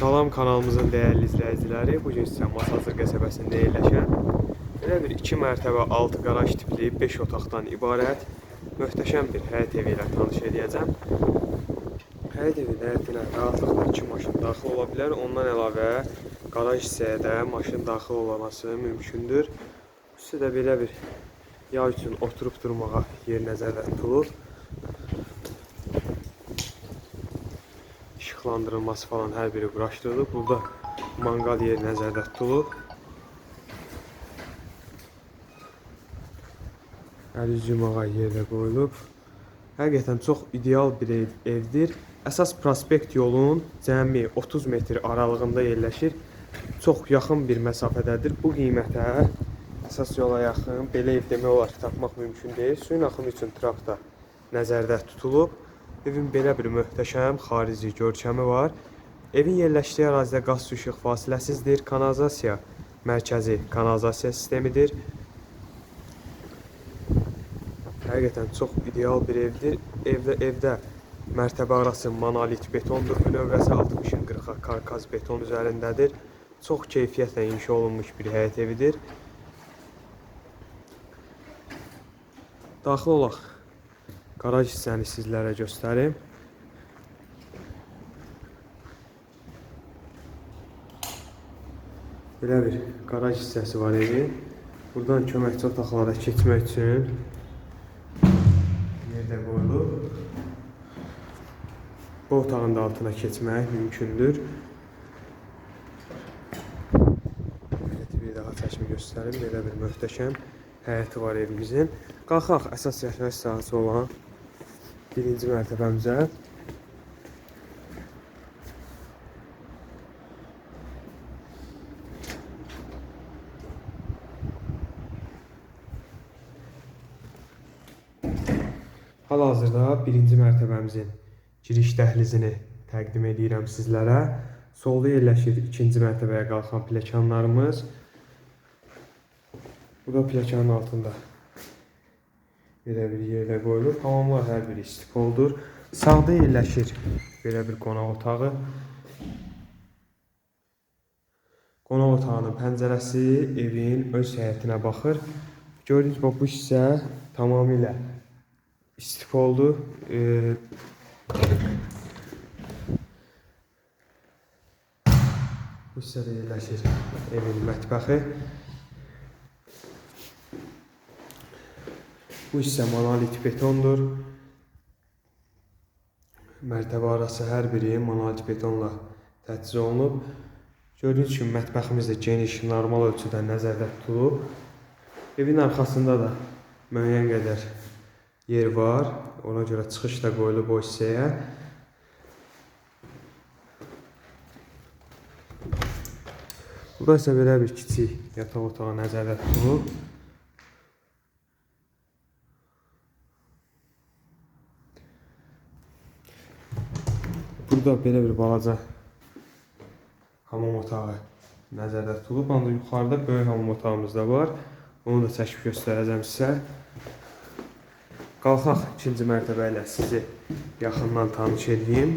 Salam kanalımızın değerli izləyiciləri. Bu gün sizə Masazır qəsəbəsində yerləşən bir 2 mərtəbə 6 qaraj tipli 5 otaqdan ibarət möhtəşəm bir həyət evi ilə tanış edəcəm. Həyət evin həyətinə rahatlıqla 2 maşın daxil ola bilər. Ondan əlavə qaraj hissəyə də maşın daxil olması mümkündür. Bu hissədə belə bir yay üçün oturub durmağa yer nəzərdə tutulub. İşıqlandırılması falan hər biri quraşdırılıb. Burada manqal yeri nəzərdə tutulub. Əl üz yumağa yer də qoyulub. Həqiqətən çox ideal bir ev, evdir. Əsas prospekt yolun cəmi 30 metr aralığında yerləşir. Çox yaxın bir məsafədədir. Bu qiymətə əsas yola yaxın belə ev demək olar ki, tapmaq mümkün deyil. Suyun axımı üçün trakt da nəzərdə tutulub. Evin belə bir möhtəşəm xarici görkəmi var. Evin yerləşdiyi ərazidə qaz su işıq fasiləsizdir. Kanalizasiya mərkəzi kanalizasiya sistemidir. Həqiqətən çox ideal bir evdir. Evdə evdə mərtəbə arası monolit betondur. Növbəsi 60-ın 40-a karkaz beton üzərindədir. Çox keyfiyyətlə inşa olunmuş bir həyət evidir. Daxil olaq. Qaraj hissəni sizlərə göstərim. Belə bir qaraj hissəsi var evin. Buradan köməkçi otaqlara keçmək üçün yer də qoyulub. Bu otağın da altına keçmək mümkündür. Bir daha çəkimi göstərim. Belə bir möhtəşəm həyəti var evimizin. Qalxaq əsas yaşayış sahəsi olan birinci mərtəbəmizə. Hal-hazırda birinci mərtəbəmizin giriş dəhlizini təqdim edirəm sizlərə. Solda yerləşir ikinci mərtəbəyə qalxan pilləkənlərimiz. Bu da pilləkənin altında belə bir yerlə qoyulub. Hamamlar hər biri istipoldur. Sağda yerləşir belə bir qonaq otağı. Qonaq otağının pəncərəsi evin öz həyətinə baxır. Gördüyünüz bax bu hissə tamamilə istipoldur. Ee, bu hissədə yerləşir evin mətbəxi. Bu hissə monolit betondur. Mərtəbə arası hər biri monolit betonla təchiz olunub. Gördüyünüz kimi mətbəximiz də geniş, normal ölçüdə nəzərdə tutulub. Evin arxasında da müəyyən qədər yer var. Ona görə çıxış da qoyulub o hissəyə. Burada isə belə bir kiçik yataq otağı nəzərdə tutulub. Burada belə bir balaca hamam otağı nəzərdə tutulub. Ancaq yuxarıda böyük hamam otağımız da var. Onu da çəkib göstərəcəm sizə. Qalxaq ikinci mərtəbə ilə sizi yaxından tanış edeyim.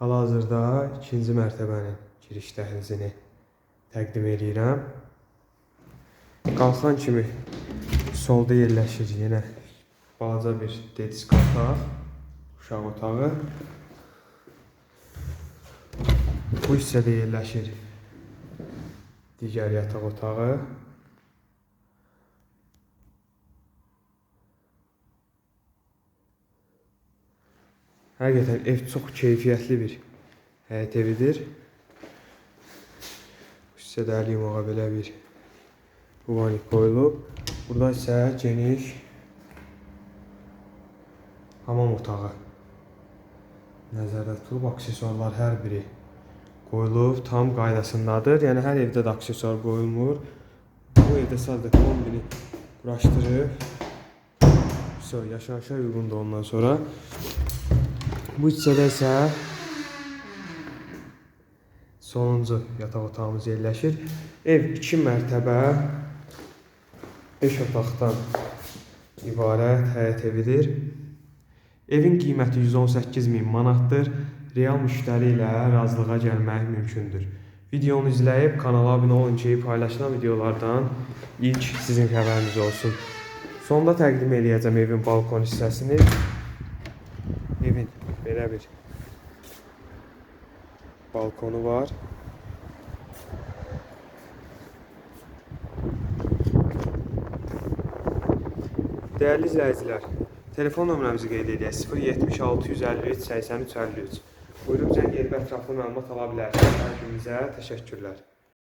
Hal-hazırda ikinci mərtəbənin giriş dəhlizini təqdim edirəm. Qalxan kimi solda yerləşir yenə balaca bir dedisk otaq, uşaq otağı. Bu hissədə yerləşir digər yataq otağı. Həqiqətən ev çox keyfiyyətli bir həyət evidir. Hissədə əl yumağa belə bir Kuvanik qoyulub. Burada isə geniş hamam otağı nəzərdə tutulub. Aksesuarlar hər biri qoyulub, tam qaydasındadır. Yəni hər evdə də aksesuar qoyulmur. Bu evdə sadəcə kombini quraşdırıb. So, yaşayışa uyğundur ondan sonra. Bu hissədə isə sonuncu yataq otağımız yerləşir. Ev 2 mərtəbə 5 otaqdan ibarət həyət evidir. Evin qiyməti 118 min manatdır. Real müştəri ilə razılığa gəlmək mümkündür. Videonu izləyib kanala abunə olun ki, paylaşılan videolardan ilk sizin xəbəriniz olsun. Sonda təqdim eləyəcəm evin balkon hissəsini. Evin belə bir balkonu var. Dəyərli izləyicilər, telefon nömrəmizi qeyd edək 076 153 83 53. Buyurub zəng edib ətraflı məlumat ala bilərsiniz. Hər birinizə təşəkkürlər.